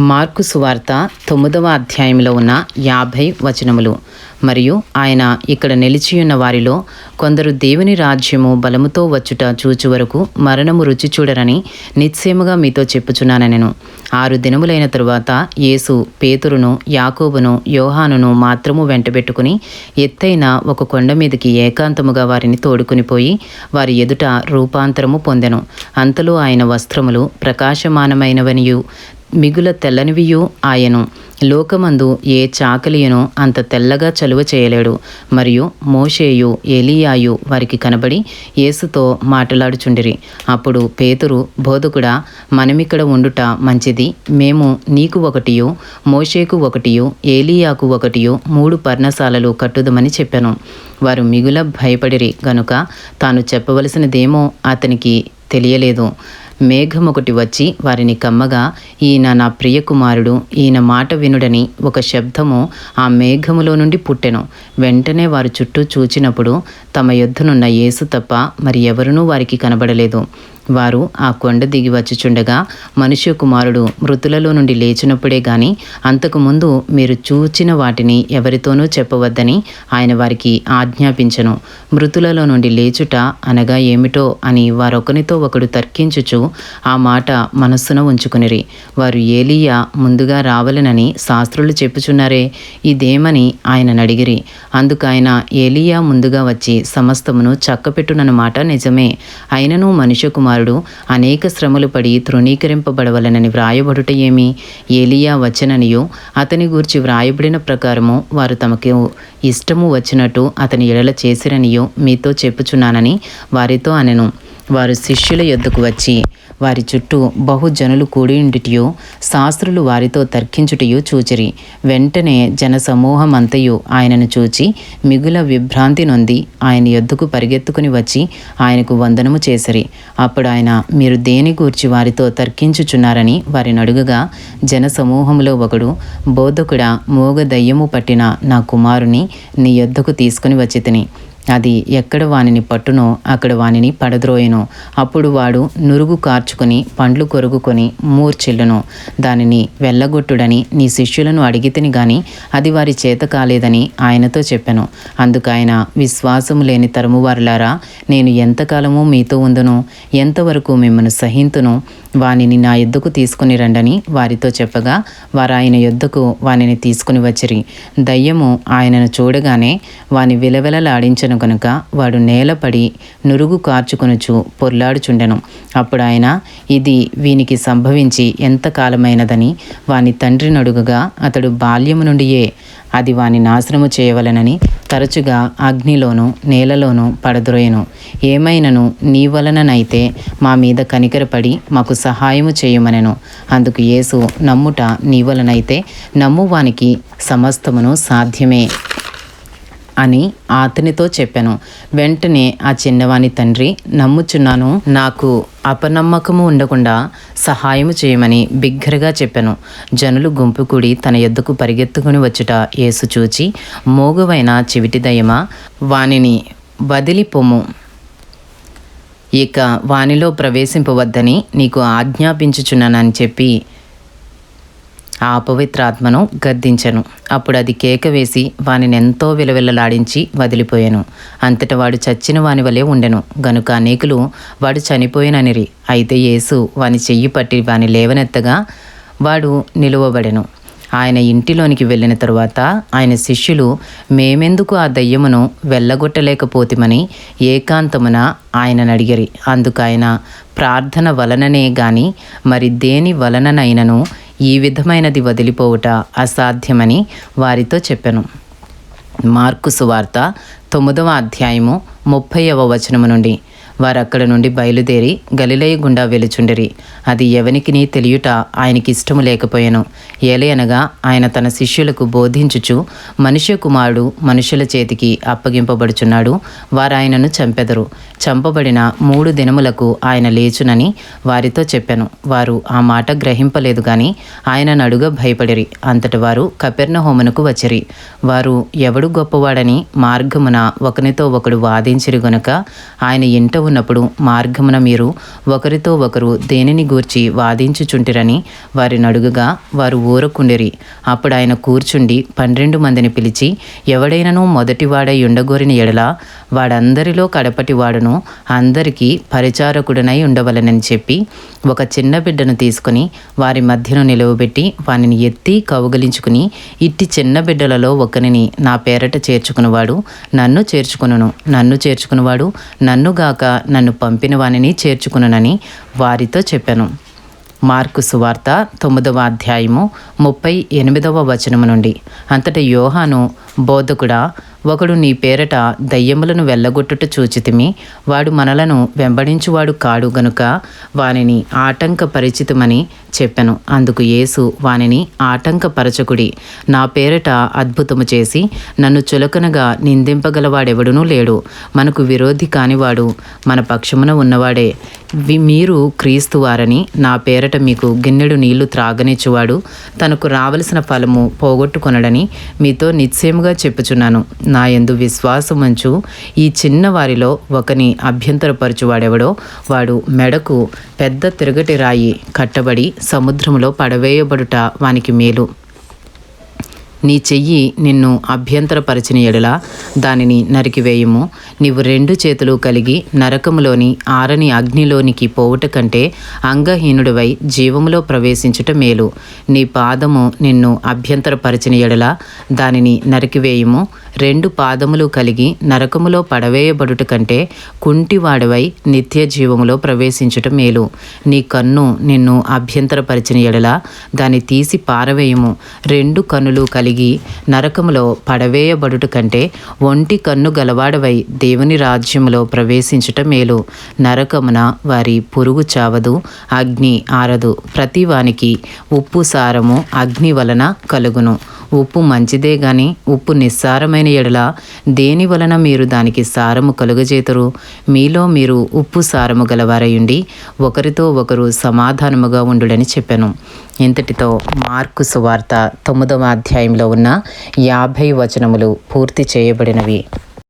Mark సువార్త తొమ్మిదవ అధ్యాయంలో ఉన్న యాభై వచనములు. మరియు ఆయన ఇక్కడ నిలిచియున్న వారిలో కొందరు దేవుని రాజ్యము బలముతో వచ్చుట చూచు వరకు మరణము రుచి చూడరని నిశ్చయముగా మీతో చెప్పుచున్నానెను ఆరు దినములైన తరువాత యేసు పేతురును యాకోబును యోహానును మాత్రము వెంటబెట్టుకుని ఎత్తైన ఒక కొండ మీదకి ఏకాంతముగా వారిని తోడుకుని పోయి వారి ఎదుట రూపాంతరము పొందెను. అంతలో ఆయన వస్త్రములు ప్రకాశమానమైనవనియు. మిగుల తెల్లనివియు ఆయను. లోకమందు ఏ చాకలియను అంత తెల్లగా చలువ చేయలేడు. మరియు మోషేయు ఏలియాయు వారికి కనబడి యేసుతో మాట్లాడుచుండిరి. అప్పుడు పేతురు బోధకుడా మనమిక్కడ ఉండుట మంచిది. మేము నీకు ఒకటియు మోషేకు ఒకటియు ఏలియాకు ఒకటియు మూడు పర్ణశాలలు కట్టుదమని చెప్పాను. వారు మిగుల భయపడిరి గనుక తాను చెప్పవలసినదేమో అతనికి తెలియలేదు. మేఘం ఒకటి వచ్చి వారిని కమ్మగా ఈయన నా ప్రియకుమారుడు ఈయన మాట వినుడని ఒక శబ్దము ఆ మేఘములో నుండి పుట్టెను. వెంటనే వారు చుట్టూ చూచినప్పుడు తమ యొద్దనున్న యేసు తప్ప మరి ఎవరునూ వారికి కనబడలేదు. వారు ఆ కొండ దిగి వచ్చుచుండగా మనుష్య కుమారుడు మృతులలో నుండి లేచినప్పుడే గాని అంతకుముందు మీరు చూచిన వాటిని ఎవరితోనూ చెప్పవద్దని ఆయన వారికి ఆజ్ఞాపించను. మృతులలో నుండి లేచుట అనగా ఏమిటో అని వారొకనితో ఒకడు తర్కించుచు ఆ మాట మనస్సున ఉంచుకునిరి. వారు ఏలియా ముందుగా రావలనని శాస్త్రులు చెప్పుచున్నారే ఇదేమని ఆయన నడిగిరి. అందుకు ఆయన ఏలియా ముందుగా వచ్చి సమస్తమును చక్కపెట్టునన్నమాట నిజమే. అయినను మనుష్య కుమారుడు అనేక శ్రమలు పడి తృణీకరింపబడవలనని వ్రాయబడుట ఏమి? ఏలియా వచ్చననియో అతని గూర్చి వ్రాయబడిన ప్రకారము వారు తమకు ఇష్టము వచ్చినట్టు అతని ఎడల చేసిరనియో మీతో చెప్పుచున్నానని వారితో అనెను. వారు శిష్యుల యొద్దకు వచ్చి వారి చుట్టూ బహుజనులు కూడియుండుటయు శాస్త్రులు వారితో తర్కించుటయో చూచిరి. వెంటనే జనసమూహమంతయు ఆయనను చూచి మిగుల విభ్రాంతి నొంది ఆయన యొద్దకు పరిగెత్తుకుని వచ్చి ఆయనకు వందనము చేసిరి. అప్పుడు ఆయన మీరు దేని గూర్చి వారితో తర్కించుచున్నారని వారిని అడుగగా జనసమూహములో ఒకడు బోధకుడా మోగ దయ్యము పట్టిన నా కుమారుని నీ యొద్దకు తీసుకుని వచ్చి తిని. అది ఎక్కడ వానిని పట్టునో అక్కడ వానిని పడద్రోయను. అప్పుడు వాడు నురుగు కార్చుకుని పండ్లు కొరుగుకొని మూర్చిల్లును. దానిని వెళ్ళగొట్టుడని నీ శిష్యులను అడిగితిని గాని అది వారి చేత కాలేదని ఆయనతో చెప్పాను. అందుకైన విశ్వాసము లేని తరుమువారులారా నేను ఎంతకాలము మీతో ఉందును? ఎంతవరకు మిమ్మల్ని సహింతును? వానిని నా యొద్దకు తీసుకుని రండని వారితో చెప్పగా వారు ఆయన యొద్దకు వానిని తీసుకుని వచ్చిరి. దయ్యము ఆయనను చూడగానే వాని విలవిలలాడించను కనుక వాడు నేలపడి నురుగు కార్చుకొనుచు పొర్లాడుచుండెను. అప్పుడు ఆయన ఇది వీనికి సంభవించి ఎంత కాలమైనదని వాని తండ్రినడుగగా అతడు బాల్యము నుండియే అది వాని నాశనము చేయవలనని తరచుగా అగ్నిలోను నేలలోను పడద్రోయను. ఏమైనను నీ వలననైతే మా మీద కనికరపడి మాకు సహాయము చేయమనెను. అందుకు యేసు నమ్ముట నీ వలనైతే నమ్మువానికి సమస్తమును సాధ్యమే. అని అతనితో చెప్పాను. వెంటనే ఆ చిన్నవాని తండ్రి నమ్ముచున్నాను నాకు అపనమ్మకము ఉండకుండా సహాయము చేయమని బిగ్గరగా చెప్పాను. జనులు గుంపు కూడి తన ఎద్దుకు పరిగెత్తుకుని వచ్చుట యేసు చూచి మోగువైన చివిటి దయమ వానిని వదిలిపోము ఇక వానిలో ప్రవేశింపవద్దని నీకు ఆజ్ఞాపించుచున్నానని చెప్పి ఆ అపవిత్రాత్మను గద్దించను. అప్పుడు అది కేక వేసి వానిని ఎంతో విలవిల్లలాడించి వదిలిపోయాను. అంతట వాడు చచ్చిన వాని వలె ఉండెను. గనుక అనేకులు వాడు చనిపోయిననిరి. అయితే యేసు వాని చెయ్యి పట్టి వాని లేవనెత్తగా వాడు నిలువబడెను. ఆయన ఇంటిలోనికి వెళ్ళిన తరువాత ఆయన శిష్యులు మేమెందుకు ఆ దయ్యమును వెళ్ళగొట్టలేకపోతిమని ఏకాంతమున ఆయనను అడిగిరి అందుకు ఆయన ప్రార్థన వలననే గాని మరి దేని వలననైనను ఈ విధమైనది వదిలిపోవుట అసాధ్యమని వారితో చెప్పాను. మార్కు సువార్త తొమ్మిదవ అధ్యాయము ముప్పైవ వచనము నుండి. వారు అక్కడ నుండి బయలుదేరి గలిలయ గుండా వెలుచుండిరి. అది ఎవనికిని తెలియుట ఆయనకి ఇష్టము లేకపోయాను ఏలయనగా ఆయన తన శిష్యులకు బోధించుచు మనుష్య కుమారుడు మనుషుల చేతికి అప్పగింపబడుచున్నాడు వారు ఆయనను చంపెదరు. చంపబడిన మూడు దినములకు ఆయన లేచునని వారితో చెప్పాను. వారు ఆ మాట గ్రహింపలేదు గాని ఆయన నడుగ భయపడిరి. అంతటి వారు కపెర్ణహోమునకు వచ్చిరి. వారు ఎవడు గొప్పవాడని మార్గమున ఒకనితో ఒకడు వాదించిరి గనుక ఆయన ఇంట ఉన్నప్పుడు మార్గమున మీరు ఒకరితో ఒకరు దేనిని గూర్చి వాదించుచుంటిరని వారిని అడుగుగా వారు ఊరకుండిరి. అప్పుడు ఆయన కూర్చుండి పన్నెండు మందిని పిలిచి ఎవడైనను మొదటివాడై ఉండగోరిన ఎడల వాడందరిలో కడపటివాడును అందరికీ పరిచారకుడనై ఉండవలనని చెప్పి ఒక చిన్న బిడ్డను తీసుకుని వారి మధ్యను నిలువబెట్టి వానిని ఎత్తి కౌగలించుకుని ఇట్టి చిన్న బిడ్డలలో ఒకనిని నా పేరట చేర్చుకునివాడు నన్ను చేర్చుకును నన్ను చేర్చుకునివాడు నన్నుగాక నన్ను పంపిన వానిని చేర్చుకునని వారితో చెప్పాను. మార్కు సువార్త తొమ్మిదవ అధ్యాయము ముప్పై ఎనిమిదవ వచనము నుండి. అంతట యోహాను బోధకుడా ఒకడు నీ పేరట దయ్యములను వెళ్ళగొట్టుట చూచితిమి వాడు మనలను వెంబడించువాడు కాడు గనుక వానిని ఆటంకపరిచితమని చెప్పెను. అందుకు యేసు వానిని ఆటంకపరచకుడి. నా పేరట అద్భుతము చేసి నన్ను చులకనగా నిందింపగలవాడెవడునూ లేడు. మనకు విరోధి కానివాడు మన పక్షమున ఉన్నవాడే. మీరు క్రీస్తు వారని నా పేరట మీకు గిన్నెడు నీళ్ళు త్రాగనిచ్చువాడు. తనకు రావలసిన ఫలము పోగొట్టుకొనడని మీతో నిశ్చయముగా చెప్పుచున్నాను. నా యందు విశ్వాసముంచు ఈ చిన్నవారిలో ఒకని అభ్యంతరపరచువాడెవడో వాడు మెడకు పెద్ద తిరగటి రాయి కట్టబడి సముద్రంలో పడవేయబడుట వానికి మేలు. నీ చెయ్యి నిన్ను అభ్యంతరపరిచిన ఎడల దానిని నరికివేయుము నీవు రెండు చేతులు కలిగి నరకములోని ఆరని అగ్నిలోనికి పోవుట కంటే అంగహీనుడివై జీవములో ప్రవేశించుట మేలు. నీ పాదము నిన్ను అభ్యంతరపరిచిన ఎడల దానిని నరికివేయుము రెండు పాదములు కలిగి నరకములో పడవేయబడుట కంటే కుంటివాడవై నిత్య జీవములో ప్రవేశించుట మేలు. నీ కన్ను నిన్ను అభ్యంతరపరిచిన ఎడల దాన్ని తీసి పారవేయము. రెండు కన్నులు కలిగి నరకములో పడవేయబడుట కంటే ఒంటి కన్ను గలవాడవై దేవుని రాజ్యములో ప్రవేశించుట మేలు. నరకమున వారి పురుగు చావదు అగ్ని ఆరదు. ప్రతి వానికి ఉప్పు సారము అగ్ని వలన కలుగును. ఉప్పు మంచిదే గాని ఉప్పు నిస్సారమైన ఎడల దేని వలన మీరు దానికి సారము కలుగజేతురు? మీలో మీరు ఉప్పు సారము గలవారయుండి ఒకరితో ఒకరు సమాధానముగా ఉండుడని చెప్పాను. ఇంతటితో మార్కు సువార్త తొమ్మిదవ అధ్యాయంలో ఉన్న యాభై వచనములు పూర్తి చేయబడినవి.